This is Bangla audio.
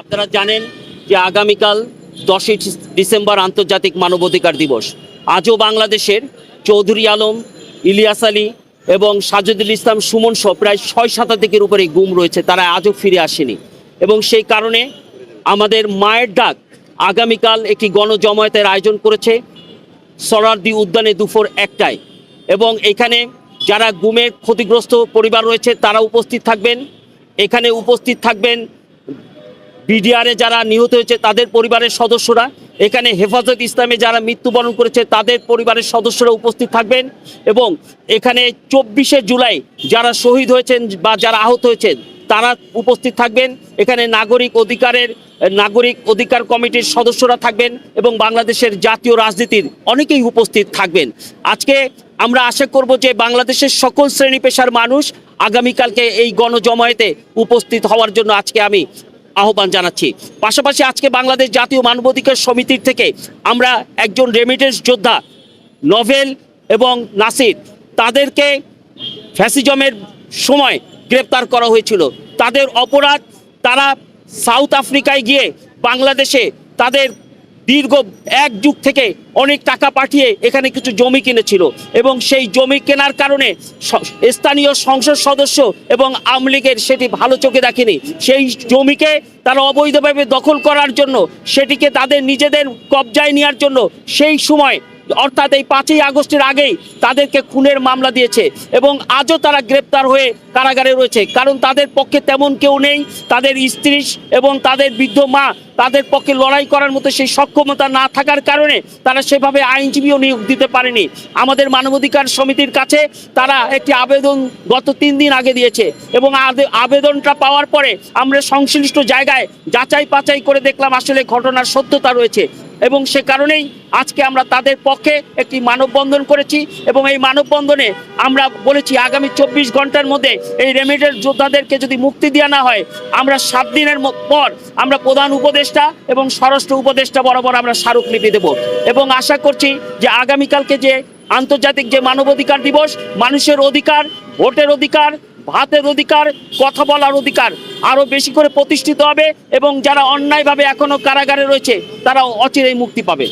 আপনারা জানেন যে আগামীকাল দশই ডিসেম্বর আন্তর্জাতিক মানবাধিকার দিবস। আজও বাংলাদেশের চৌধুরী আলম, ইলিয়াস আলী এবং সাজুদুল ইসলাম সুমন সহ প্রায় ছয় শতাধিকের উপরে গুম রয়েছে, তারা আজও ফিরে আসেনি। এবং সেই কারণে আমাদের মায়ের ডাক আগামীকাল একটি গণজমায়েতের আয়োজন করেছে সরারদি উদ্যানে দুপুর একটায়। এবং এখানে যারা গুমের ক্ষতিগ্রস্ত পরিবার রয়েছে, তারা উপস্থিত থাকবেন। এখানে উপস্থিত থাকবেন বিডিআরে যারা নিহত হয়েছে, তাদের পরিবারের সদস্যরা, এখানে হেফাজত ইসলামে যারা মৃত্যুবরণ করেছে, তাদের পরিবারের সদস্যরা উপস্থিত থাকবেন এবং এখানে চব্বিশে জুলাই যারা শহীদ হয়েছেন বা যারা আহত হয়েছেন, তারা উপস্থিত থাকবেন। এখানে নাগরিক অধিকারের, নাগরিক অধিকার কমিটির সদস্যরা থাকবেন এবং বাংলাদেশের জাতীয় রাজনীতির অনেকেই উপস্থিত থাকবেন। আজকে আমরা আশা করব যে বাংলাদেশের সকল শ্রেণি পেশার মানুষ আগামীকালকে এই গণজমায়েতে উপস্থিত হওয়ার জন্য আজকে আমি আহ্বান জানাচ্ছি। পাশাপাশি আজকে বাংলাদেশ জাতীয় মানবাধিকার সমিতির থেকে আমরা একজন রেমিটেন্স যোদ্ধা নভেল এবং নাসির, তাদেরকে ফ্যাসিজমের সময় গ্রেপ্তার করা হয়েছিল। তাদের অপরাধ, তারা সাউথ আফ্রিকায় গিয়ে বাংলাদেশে তাদের দীর্ঘ এক যুগ থেকে অনেক টাকা পাঠিয়ে এখানে কিছু জমি কিনেছিল এবং সেই জমি কেনার কারণে স্থানীয় সংসদ সদস্য এবং আওয়ামী লীগের সেটি ভালো চোখে দেখেনি। সেই জমিকে তারা অবৈধভাবে দখল করার জন্য সেটিকে তাদের নিজেদের কবজায় নেওয়ার জন্য সেই সময় অর্থাৎ এই পাঁচই আগস্টের আগেই তাদেরকে খুনের মামলা দিয়েছে এবং আজও তারা গ্রেপ্তার হয়ে কারাগারে রয়েছে। কারণ তাদের পক্ষে তেমন কেউ নেই, তাদের স্ত্রী এবং তাদের বৃদ্ধ মা তাদের পক্ষে লড়াই করার মতো সেই সক্ষমতা না থাকার কারণে তারা সেভাবে আইনজীবীও নিয়োগ দিতে পারেনি। আমাদের মানবাধিকার সমিতির কাছে তারা একটি আবেদন গত তিন দিন আগে দিয়েছে এবং আবেদনটা পাওয়ার পরে আমরা সংশ্লিষ্ট জায়গায় যাচাই পাচাই করে দেখলাম আসলে ঘটনার সত্যতা রয়েছে। এবং সে কারণেই আজকে আমরা তাদের পক্ষে একটি মানববন্ধন করেছি এবং এই মানববন্ধনে আমরা বলেছি আগামী চব্বিশ ঘণ্টার মধ্যে এই রেমিডের যোদ্ধাদেরকে যদি মুক্তি দেওয়া না হয়, আমরা সাত দিনের পর আমরা প্রধান উপদেষ্টা এবং স্বরাষ্ট্র উপদেষ্টা বরাবর আমরা স্মারকলিপি দেব। এবং আশা করছি যে আগামীকালকে যে আন্তর্জাতিক যে মানবাধিকার দিবস, মানুষের অধিকার, ভোটের অধিকার ভাতের অধিকার, কথা বলার অধিকার আরও বেশি করে প্রতিষ্ঠিত হবে এবং যারা অন্যায়ভাবে এখনও কারাগারে রয়েছে তারা অচিরেই মুক্তি পাবে।